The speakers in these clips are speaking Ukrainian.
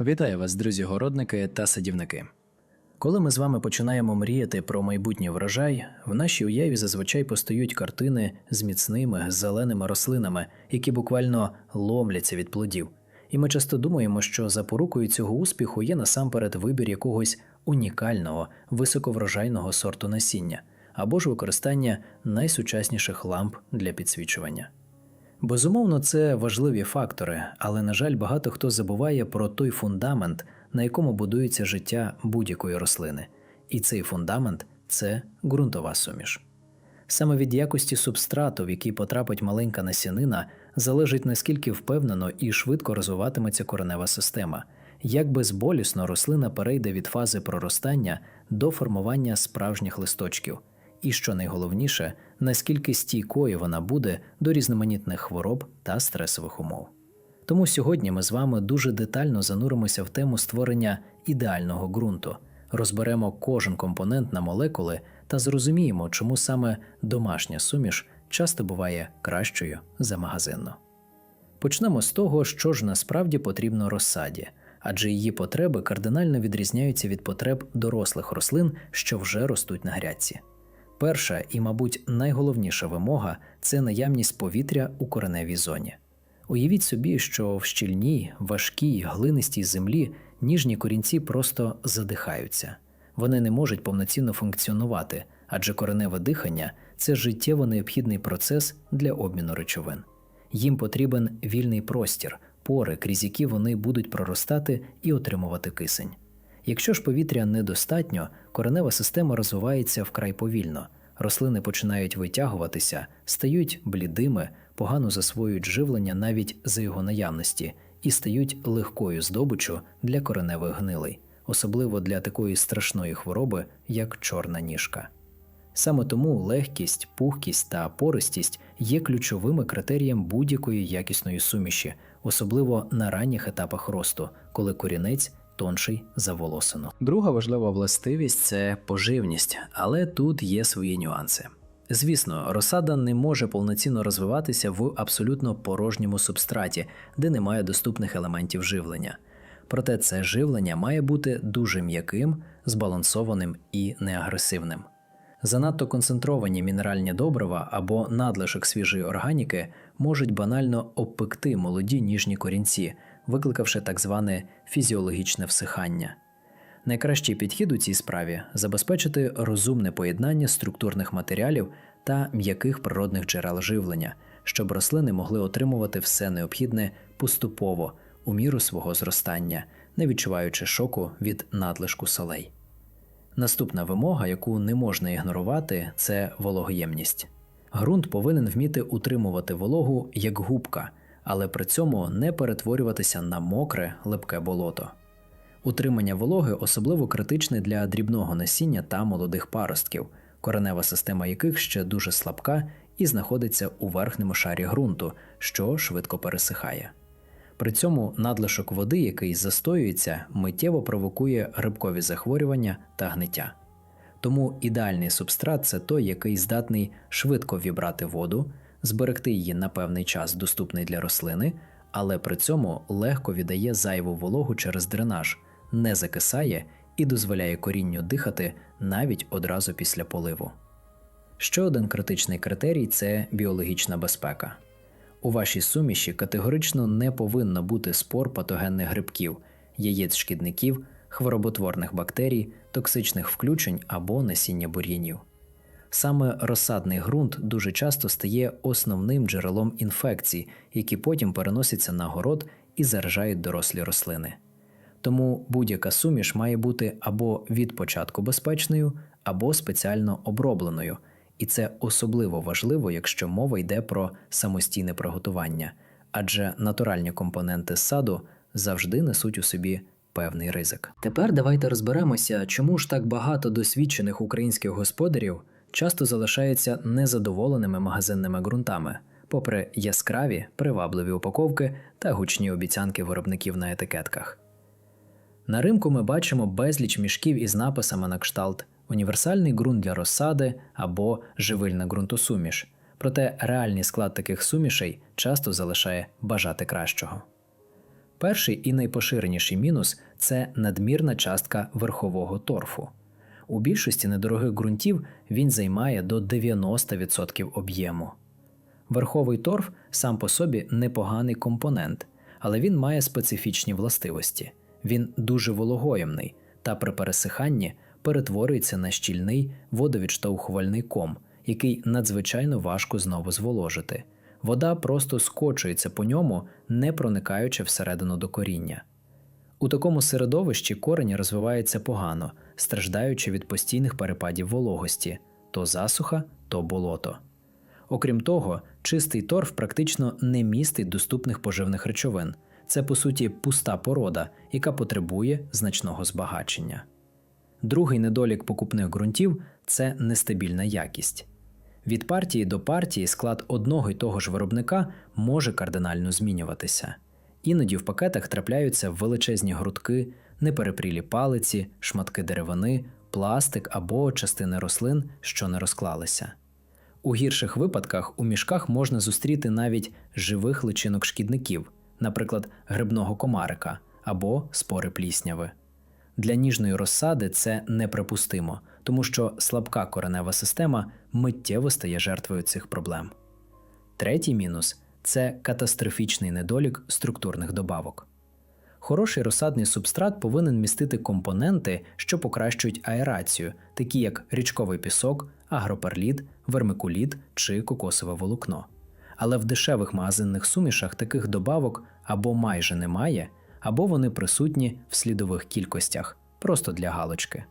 Вітаю вас, друзі городники та садівники. Коли ми з вами починаємо мріяти про майбутній врожай, в нашій уяві зазвичай постають картини з міцними зеленими рослинами, які буквально ломляться від плодів. І ми часто думаємо, що запорукою цього успіху є насамперед вибір якогось унікального, високоврожайного сорту насіння або ж використання найсучасніших ламп для підсвічування. Безумовно, це важливі фактори, але, на жаль, багато хто забуває про той фундамент, на якому будується життя будь-якої рослини. І цей фундамент це ґрунтова суміш. Саме від якості субстрату, в який потрапить маленька насінина, залежить наскільки впевнено і швидко розвиватиметься коренева система, як безболісно рослина перейде від фази проростання до формування справжніх листочків, і що найголовніше, наскільки стійкою вона буде до різноманітних хвороб та стресових умов. Тому сьогодні ми з вами дуже детально зануримося в тему створення ідеального ґрунту, розберемо кожен компонент на молекули та зрозуміємо, чому саме домашня суміш часто буває кращою за магазинну. Почнемо з того, що ж насправді потрібно розсаді, адже її потреби кардинально відрізняються від потреб дорослих рослин, що вже ростуть на грядці. Перша і, мабуть, найголовніша вимога це наявність повітря у кореневій зоні. Уявіть собі, що в щільній, важкій, глинистій землі ніжні корінці просто задихаються. Вони не можуть повноцінно функціонувати, адже кореневе дихання це життєво необхідний процес для обміну речовин. Їм потрібен вільний простір, пори, крізь які вони будуть проростати і отримувати кисень. Якщо ж повітря недостатньо, коренева система розвивається вкрай повільно. Рослини починають витягуватися, стають блідими, погано засвоюють живлення навіть за його наявності і стають легкою здобиччю для кореневих гнилей, особливо для такої страшної хвороби, як чорна ніжка. Саме тому легкість, пухкість та пористість є ключовими критерієм будь-якої якісної суміші, особливо на ранніх етапах росту, коли корінець тонший за волосину. Друга важлива властивість це поживність, але тут є свої нюанси. Звісно, розсада не може повноцінно розвиватися в абсолютно порожньому субстраті, де немає доступних елементів живлення. Проте це живлення має бути дуже м'яким, збалансованим і неагресивним. Занадто концентровані мінеральні добрива або надлишок свіжої органіки можуть банально обпекти молоді ніжні корінці, викликавши так зване фізіологічне всихання. Найкращий підхід у цій справі забезпечити розумне поєднання структурних матеріалів та м'яких природних джерел живлення, щоб рослини могли отримувати все необхідне поступово у міру свого зростання, не відчуваючи шоку від надлишку солей. Наступна вимога, яку не можна ігнорувати, це вологоємність. Ґрунт повинен вміти утримувати вологу як губка, але при цьому не перетворюватися на мокре, липке болото. Утримання вологи особливо критичне для дрібного насіння та молодих паростків, коренева система яких ще дуже слабка і знаходиться у верхньому шарі ґрунту, що швидко пересихає. При цьому надлишок води, який застоюється, миттєво провокує грибкові захворювання та гниття. Тому ідеальний субстрат це той, який здатний швидко вібрати воду, зберегти її на певний час доступний для рослини, але при цьому легко віддає зайву вологу через дренаж, не закисає і дозволяє корінню дихати навіть одразу після поливу. Ще один критичний критерій це біологічна безпека. У вашій суміші категорично не повинно бути спор патогенних грибків, яєць шкідників, хвороботворних бактерій, токсичних включень або насіння бур'янів. Саме розсадний ґрунт дуже часто стає основним джерелом інфекцій, які потім переносяться на город і заражають дорослі рослини. Тому будь-яка суміш має бути або від початку безпечною, або спеціально обробленою, і це особливо важливо, якщо мова йде про самостійне приготування, адже натуральні компоненти саду завжди несуть у собі певний ризик. Тепер давайте розберемося, чому ж так багато досвідчених українських господарів часто залишаються незадоволеними магазинними ґрунтами, попри яскраві, привабливі упаковки та гучні обіцянки виробників на етикетках. На ринку ми бачимо безліч мішків із написами на кшталт універсальний ґрунт для розсади або живильна ґрунтосуміш. Проте реальний склад таких сумішей часто залишає бажати кращого. Перший і найпоширеніший мінус це надмірна частка верхового торфу. У більшості недорогих ґрунтів він займає до 90% об'єму. Верховий торф сам по собі непоганий компонент, але він має специфічні властивості. Він дуже вологоємний та при пересиханні перетворюється на щільний водовідштовхувальний ком, який надзвичайно важко знову зволожити. Вода просто скочується по ньому, не проникаючи всередину до коріння. У такому середовищі корені розвиваються погано, страждаючи від постійних перепадів вологості то засуха, то болото. Окрім того, чистий торф практично не містить доступних поживних речовин. Це, по суті, пуста порода, яка потребує значного збагачення. Другий недолік покупних ґрунтів це нестабільна якість. Від партії до партії склад одного й того ж виробника може кардинально змінюватися. Іноді в пакетах трапляються величезні грудки, неперепрілі палиці, шматки деревини, пластик або частини рослин, що не розклалися. У гірших випадках у мішках можна зустріти навіть живих личинок шкідників, наприклад, грибного комарика або спори плісняви. Для ніжної розсади це неприпустимо, тому що слабка коренева система миттєво стає жертвою цих проблем. Третій мінус це катастрофічний недолік структурних добавок. Хороший розсадний субстрат повинен містити компоненти, що покращують аерацію, такі як річковий пісок, агроперліт, вермикуліт чи кокосове волокно. Але в дешевих магазинних сумішах таких добавок або майже немає, або вони присутні в слідових кількостях, просто для галочки.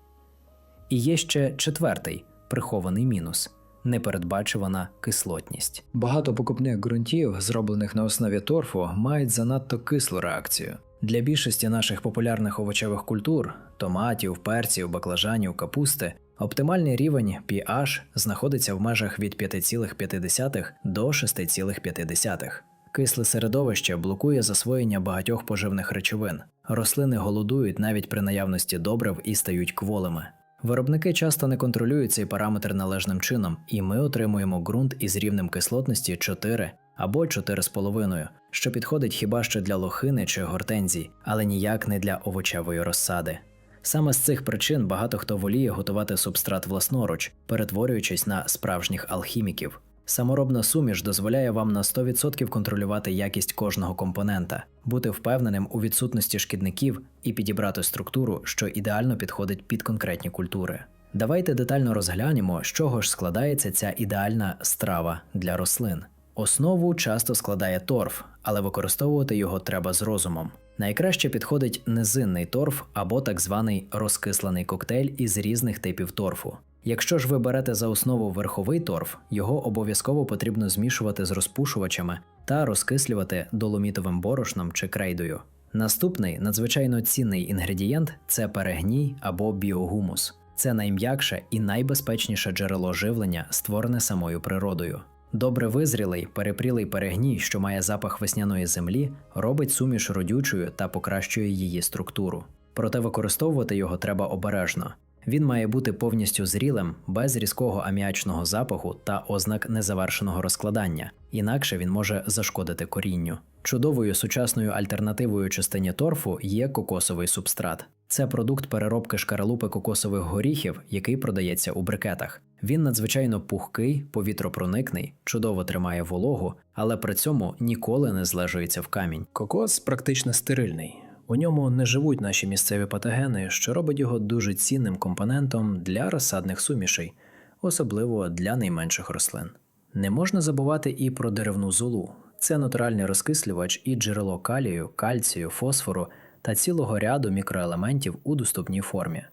І є ще четвертий прихований мінус непередбачувана кислотність. Багато покупних ґрунтів, зроблених на основі торфу, мають занадто кислу реакцію. Для більшості наших популярних овочевих культур томатів, перців, баклажанів, капусти оптимальний рівень pH знаходиться в межах від 5,5 до 6,5. Кисле середовище блокує засвоєння багатьох поживних речовин. Рослини голодують навіть при наявності добрив і стають кволими. Виробники часто не контролюють цей параметр належним чином, і ми отримуємо ґрунт із рівнем кислотності 4 або 4,5, що підходить хіба що для лохини чи гортензій, але ніяк не для овочевої розсади. Саме з цих причин багато хто воліє готувати субстрат власноруч, перетворюючись на справжніх алхіміків. Саморобна суміш дозволяє вам на 100% контролювати якість кожного компонента, бути впевненим у відсутності шкідників і підібрати структуру, що ідеально підходить під конкретні культури. Давайте детально розглянемо, з чого ж складається ця ідеальна страва для рослин. Основу часто складає торф, але використовувати його треба з розумом. Найкраще підходить низинний торф або так званий розкислений коктейль із різних типів торфу. Якщо ж ви берете за основу верховий торф, його обов'язково потрібно змішувати з розпушувачами та розкислювати доломітовим борошном чи крейдою. Наступний надзвичайно цінний інгредієнт це перегній або біогумус. Це найм'якше і найбезпечніше джерело живлення, створене самою природою. Добре визрілий, перепрілий перегній, що має запах весняної землі, робить суміш родючою та покращує її структуру. Проте використовувати його треба обережно. Він має бути повністю зрілим, без різкого аміачного запаху та ознак незавершеного розкладання, інакше він може зашкодити корінню. Чудовою сучасною альтернативою частині торфу є кокосовий субстрат. Це продукт переробки шкаралупи кокосових горіхів, який продається у брикетах. Він надзвичайно пухкий, повітропроникний, чудово тримає вологу, але при цьому ніколи не злежується в камінь. Кокос практично стерильний. У ньому не живуть наші місцеві патогени, що робить його дуже цінним компонентом для розсадних сумішей, особливо для найменших рослин. Не можна забувати і про деревну золу. Це натуральний розкислювач і джерело калію, кальцію, фосфору та цілого ряду мікроелементів у доступній формі.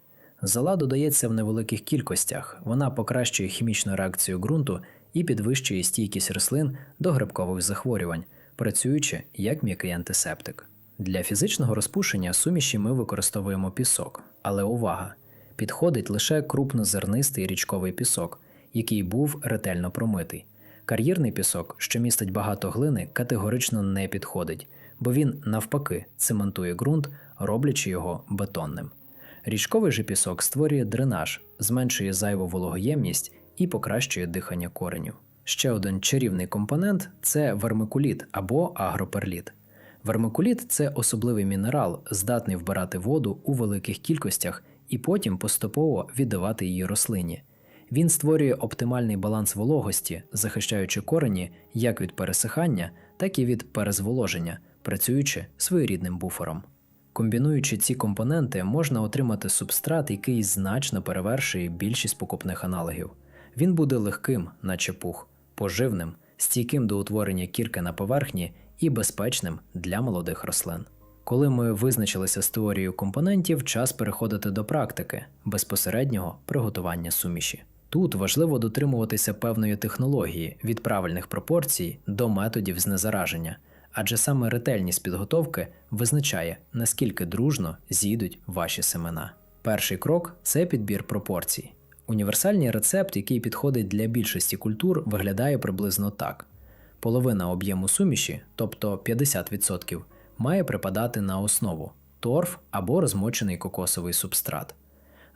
Зола додається в невеликих кількостях, вона покращує хімічну реакцію ґрунту і підвищує стійкість рослин до грибкових захворювань, працюючи як м'який антисептик. Для фізичного розпушення суміші ми використовуємо пісок, але увага! Підходить лише крупнозернистий річковий пісок, який був ретельно промитий. Кар'єрний пісок, що містить багато глини, категорично не підходить, бо він навпаки цементує ґрунт, роблячи його бетонним. Річковий же пісок створює дренаж, зменшує зайву вологоємність і покращує дихання кореню. Ще один чарівний компонент це вермикуліт або агроперліт. Вермикуліт це особливий мінерал, здатний вбирати воду у великих кількостях і потім поступово віддавати її рослині. Він створює оптимальний баланс вологості, захищаючи корені як від пересихання, так і від перезволоження, працюючи своєрідним буфером. Комбінуючи ці компоненти, можна отримати субстрат, який значно перевершує більшість покупних аналогів. Він буде легким, наче пух, поживним, стійким до утворення кірки на поверхні і безпечним для молодих рослин. Коли ми визначилися з теорією компонентів, час переходити до практики безпосереднього приготування суміші. Тут важливо дотримуватися певної технології від правильних пропорцій до методів знезараження, адже саме ретельність підготовки визначає, наскільки дружно зійдуть ваші семена. Перший крок це підбір пропорцій. Універсальний рецепт, який підходить для більшості культур, виглядає приблизно так: половина об'єму суміші, тобто 50%, має припадати на основу торф або розмочений кокосовий субстрат.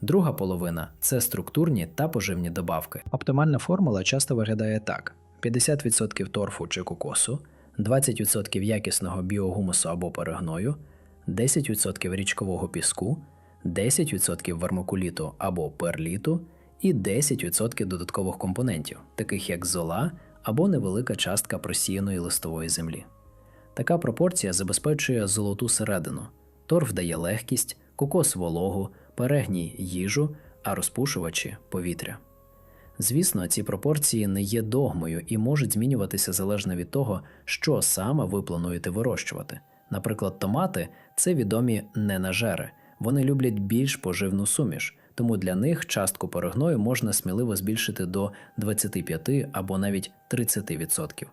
Друга половина це структурні та поживні добавки. Оптимальна формула часто виглядає так: 50% торфу чи кокосу, 20% якісного біогумусу або перегною, 10% річкового піску, 10% вермикуліту або перліту і 10% додаткових компонентів, таких як зола або невелика частка просіяної листової землі. Така пропорція забезпечує золоту середину. Торф дає легкість, кокос вологу, перегній їжу, а розпушувачі повітря. Звісно, ці пропорції не є догмою і можуть змінюватися залежно від того, що саме ви плануєте вирощувати. Наприклад, томати це відомі ненажери, вони люблять більш поживну суміш, тому для них частку перегною можна сміливо збільшити до 25 або навіть 30%.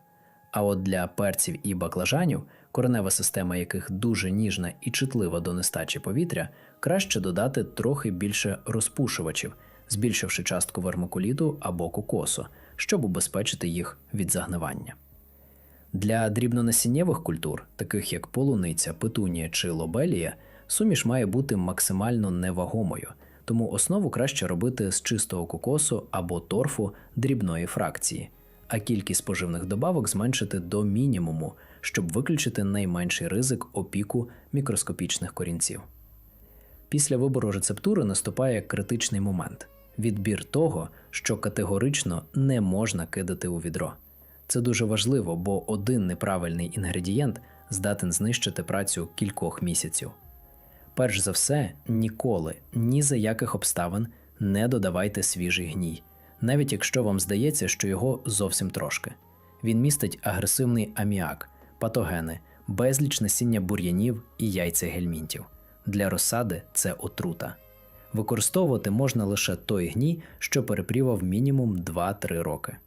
А от для перців і баклажанів, коренева система яких дуже ніжна і чутлива до нестачі повітря, краще додати трохи більше розпушувачів, збільшивши частку вермикуліту або кокосу, щоб убезпечити їх від загнивання. Для дрібнонасіннєвих культур, таких як полуниця, петунія чи лобелія, суміш має бути максимально невагомою, тому основу краще робити з чистого кокосу або торфу дрібної фракції, а кількість поживних добавок зменшити до мінімуму, щоб виключити найменший ризик опіку мікроскопічних корінців. Після вибору рецептури наступає критичний момент відбір того, що категорично не можна кидати у відро. Це дуже важливо, бо один неправильний інгредієнт здатен знищити працю кількох місяців. Перш за все, ніколи, ні за яких обставин не додавайте свіжий гній, навіть якщо вам здається, що його зовсім трошки. Він містить агресивний аміак, патогени, безліч насіння бур'янів і яйця гельмінтів. Для розсади це отрута. Використовувати можна лише той гній, що перепрівав мінімум 2-3 роки.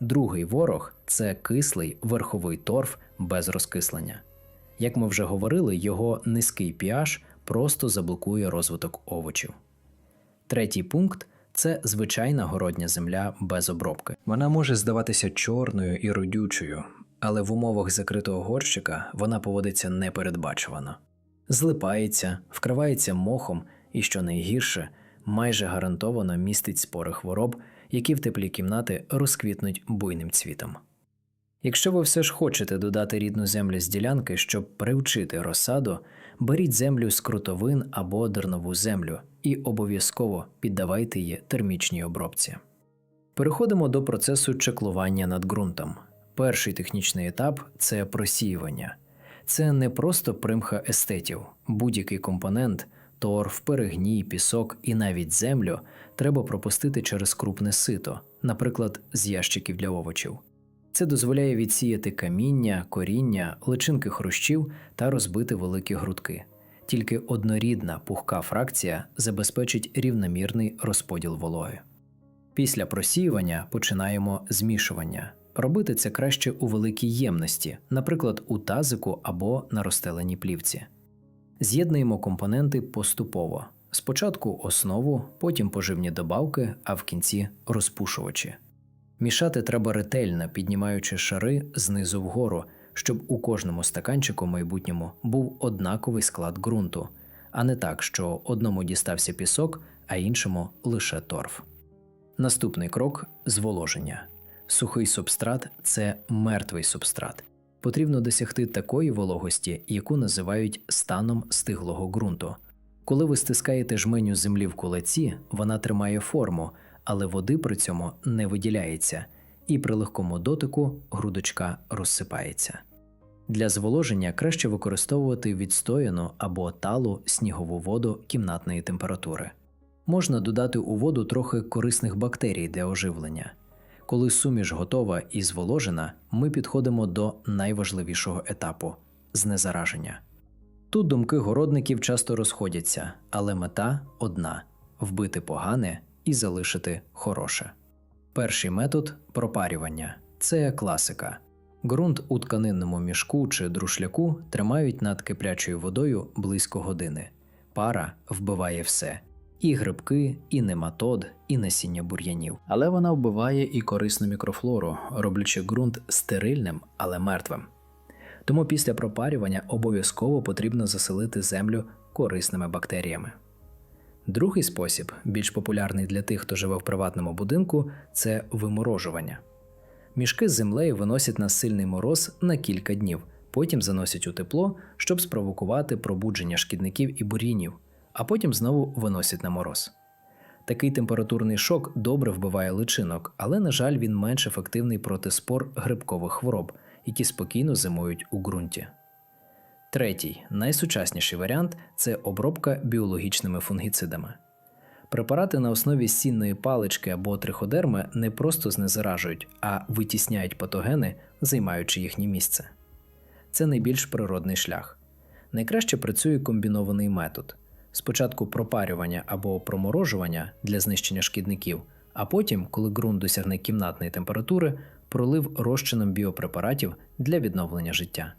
Другий ворог це кислий верховий торф без розкислення. Як ми вже говорили, його низький pH просто заблокує розвиток овочів. Третій пункт це звичайна городня земля без обробки. Вона може здаватися чорною і родючою, але в умовах закритого горщика вона поводиться непередбачувано. Злипається, вкривається мохом і, що найгірше, майже гарантовано містить спори хвороб, які в теплі кімнати розквітнуть буйним цвітом. Якщо ви все ж хочете додати рідну землю з ділянки, щоб привчити розсаду, беріть землю з крутовин або дернову землю і обов'язково піддавайте її термічній обробці. Переходимо до процесу чеклування над ґрунтом. Перший технічний етап це просіювання. Це не просто примха естетів, будь-який компонент, торф, перегній, пісок і навіть землю треба пропустити через крупне сито, наприклад, з ящиків для овочів. Це дозволяє відсіяти каміння, коріння, личинки хрущів та розбити великі грудки. Тільки однорідна пухка фракція забезпечить рівномірний розподіл вологи. Після просіювання починаємо змішування. Робити це краще у великій ємності, наприклад, у тазику або на розстеленій плівці. З'єднуємо компоненти поступово. Спочатку основу, потім поживні добавки, а в кінці розпушувачі. Мішати треба ретельно, піднімаючи шари знизу вгору, щоб у кожному стаканчику майбутньому був однаковий склад ґрунту, а не так, що одному дістався пісок, а іншому лише торф. Наступний крок зволоження. Сухий субстрат це мертвий субстрат. Потрібно досягти такої вологості, яку називають станом стиглого ґрунту. Коли ви стискаєте жменю землі в кулаці, вона тримає форму, але води при цьому не виділяється, і при легкому дотику грудочка розсипається. Для зволоження краще використовувати відстояну або талу снігову воду кімнатної температури. Можна додати у воду трохи корисних бактерій для оживлення. Коли суміш готова і зволожена, ми підходимо до найважливішого етапу знезараження. Тут думки городників часто розходяться, але мета одна вбити погане і залишити хороше. Перший метод пропарювання це класика. Ґрунт у тканинному мішку чи друшляку тримають над киплячою водою близько години. Пара вбиває все: і грибки, і нематод, і насіння бур'янів. Але вона вбиває і корисну мікрофлору, роблячи ґрунт стерильним, але мертвим. Тому після пропарювання обов'язково потрібно заселити землю корисними бактеріями. Другий спосіб, більш популярний для тих, хто живе в приватному будинку, це виморожування. Мішки з землею виносять на сильний мороз на кілька днів, потім заносять у тепло, щоб спровокувати пробудження шкідників і бур'їнів, а потім знову виносять на мороз. Такий температурний шок добре вбиває личинок, але, на жаль, він менш ефективний проти спор грибкових хвороб, які спокійно зимують у ґрунті. Третій, найсучасніший варіант це обробка біологічними фунгіцидами. Препарати на основі сінної палички або триходерми не просто знезаражують, а витісняють патогени, займаючи їхнє місце. Це найбільш природний шлях. Найкраще працює комбінований метод: спочатку пропарювання або проморожування для знищення шкідників, а потім, коли ґрунт досягне кімнатної температури, пролив розчином біопрепаратів для відновлення життя.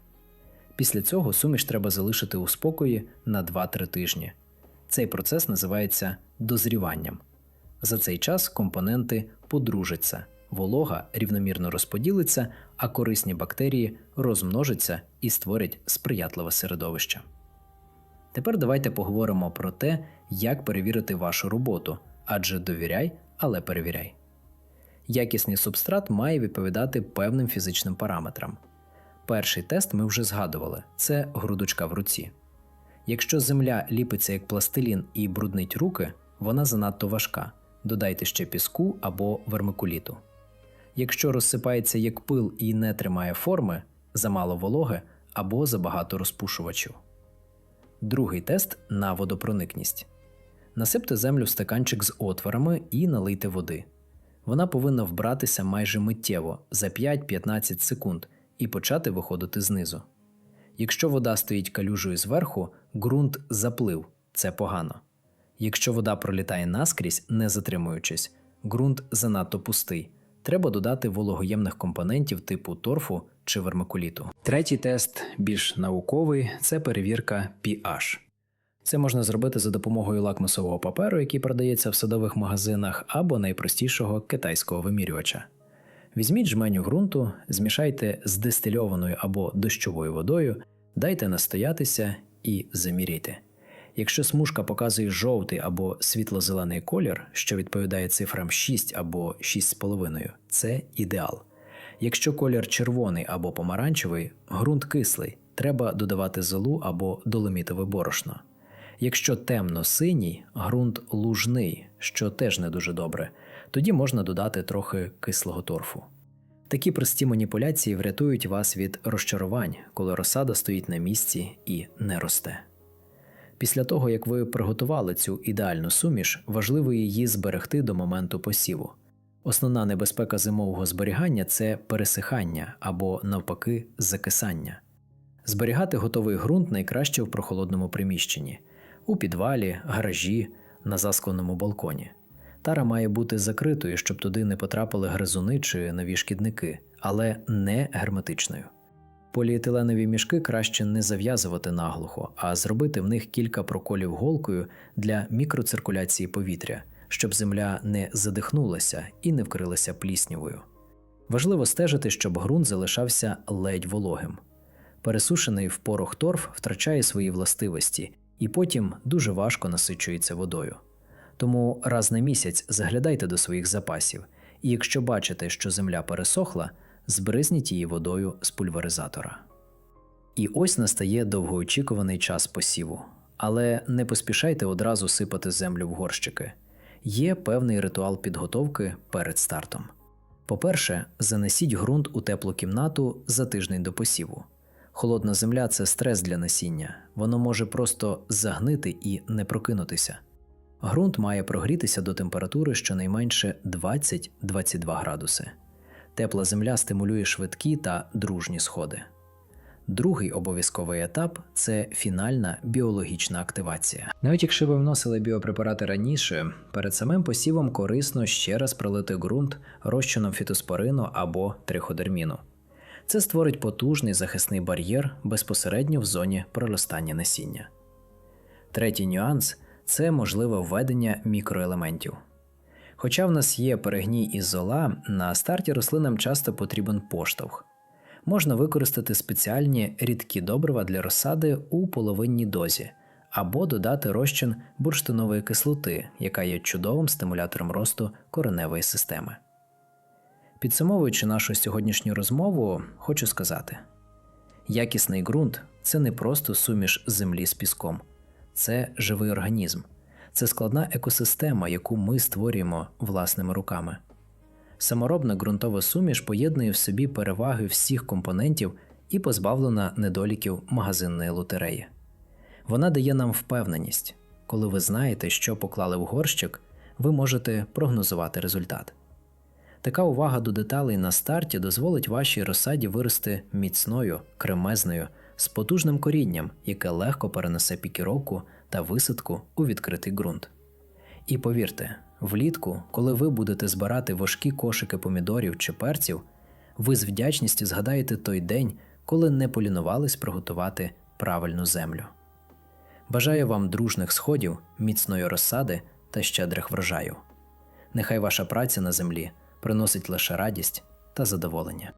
Після цього суміш треба залишити у спокої на 2-3 тижні. Цей процес називається дозріванням. За цей час компоненти подружаться, волога рівномірно розподілиться, а корисні бактерії розмножаться і створять сприятливе середовище. Тепер давайте поговоримо про те, як перевірити вашу роботу, адже довіряй, але перевіряй. Якісний субстрат має відповідати певним фізичним параметрам. Перший тест ми вже згадували це грудочка в руці. Якщо земля ліпиться як пластилін і бруднить руки, вона занадто важка. Додайте ще піску або вермикуліту. Якщо розсипається як пил і не тримає форми, замало вологи або забагато розпушувачів. Другий тест на водопроникність. Насипте землю в стаканчик з отворами і налийте води. Вона повинна вбратися майже миттєво за 5-15 секунд і почати виходити знизу. Якщо вода стоїть калюжею зверху, ґрунт заплив це погано. Якщо вода пролітає наскрізь, не затримуючись, ґрунт занадто пустий. Треба додати вологоємних компонентів типу торфу чи вермикуліту. Третій тест, більш науковий, це перевірка pH. Це можна зробити за допомогою лакмусового паперу, який продається в садових магазинах, або найпростішого китайського вимірювача. Візьміть жменю ґрунту, змішайте з дистильованою або дощовою водою, дайте настоятися і заміряйте. Якщо смужка показує жовтий або світло-зелений колір, що відповідає цифрам 6 або 6,5, це ідеал. Якщо колір червоний або помаранчевий, ґрунт кислий, треба додавати золу або доломітове борошно. Якщо темно-синій, ґрунт лужний, що теж не дуже добре, тоді можна додати трохи кислого торфу. Такі прості маніпуляції врятують вас від розчарувань, коли розсада стоїть на місці і не росте. Після того, як ви приготували цю ідеальну суміш, важливо її зберегти до моменту посіву. Основна небезпека зимового зберігання це пересихання або, навпаки, закисання. Зберігати готовий ґрунт найкраще в прохолодному приміщенні у підвалі, гаражі, на заскленому балконі. Тара має бути закритою, щоб туди не потрапили гризуни чи нові шкідники, але не герметичною. Поліетиленові мішки краще не зав'язувати наглухо, а зробити в них кілька проколів голкою для мікроциркуляції повітря, щоб земля не задихнулася і не вкрилася пліснявою. Важливо стежити, щоб ґрунт залишався ледь вологим. Пересушений в порох торф втрачає свої властивості і потім дуже важко насичується водою. Тому раз на місяць заглядайте до своїх запасів, і якщо бачите, що земля пересохла, збризніть її водою з пульверизатора. І ось настає довгоочікуваний час посіву. Але не поспішайте одразу сипати землю в горщики. Є певний ритуал підготовки перед стартом. По-перше, занесіть ґрунт у теплу кімнату за тиждень до посіву. Холодна земля це стрес для насіння, воно може просто загнити і не прокинутися. Ґрунт має прогрітися до температури щонайменше 20-22 градуси. Тепла земля стимулює швидкі та дружні сходи. Другий обов'язковий етап це фінальна біологічна активація. Навіть якщо ви вносили біопрепарати раніше, перед самим посівом корисно ще раз пролити ґрунт розчином фітоспорину або триходерміну. Це створить потужний захисний бар'єр безпосередньо в зоні проростання насіння. Третій нюанс це можливе введення мікроелементів. Хоча в нас є перегній із зола, на старті рослинам часто потрібен поштовх. Можна використати спеціальні рідкі добрива для розсади у половинній дозі, або додати розчин бурштинової кислоти, яка є чудовим стимулятором росту кореневої системи. Підсумовуючи нашу сьогоднішню розмову, хочу сказати: якісний ґрунт це не просто суміш землі з піском, це живий організм, це складна екосистема, яку ми створюємо власними руками. Саморобна ґрунтова суміш поєднує в собі переваги всіх компонентів і позбавлена недоліків магазинної лотереї. Вона дає нам впевненість, коли ви знаєте, що поклали в горщик, ви можете прогнозувати результат. Така увага до деталей на старті дозволить вашій розсаді вирости міцною, кремезною, з потужним корінням, яке легко перенесе пікіровку та висадку у відкритий ґрунт. І повірте, влітку, коли ви будете збирати важкі кошики помідорів чи перців, ви з вдячністю згадаєте той день, коли не полінувались приготувати правильну землю. Бажаю вам дружних сходів, міцної розсади та щедрих врожаю. Нехай ваша праця на землі приносить лише радість та задоволення.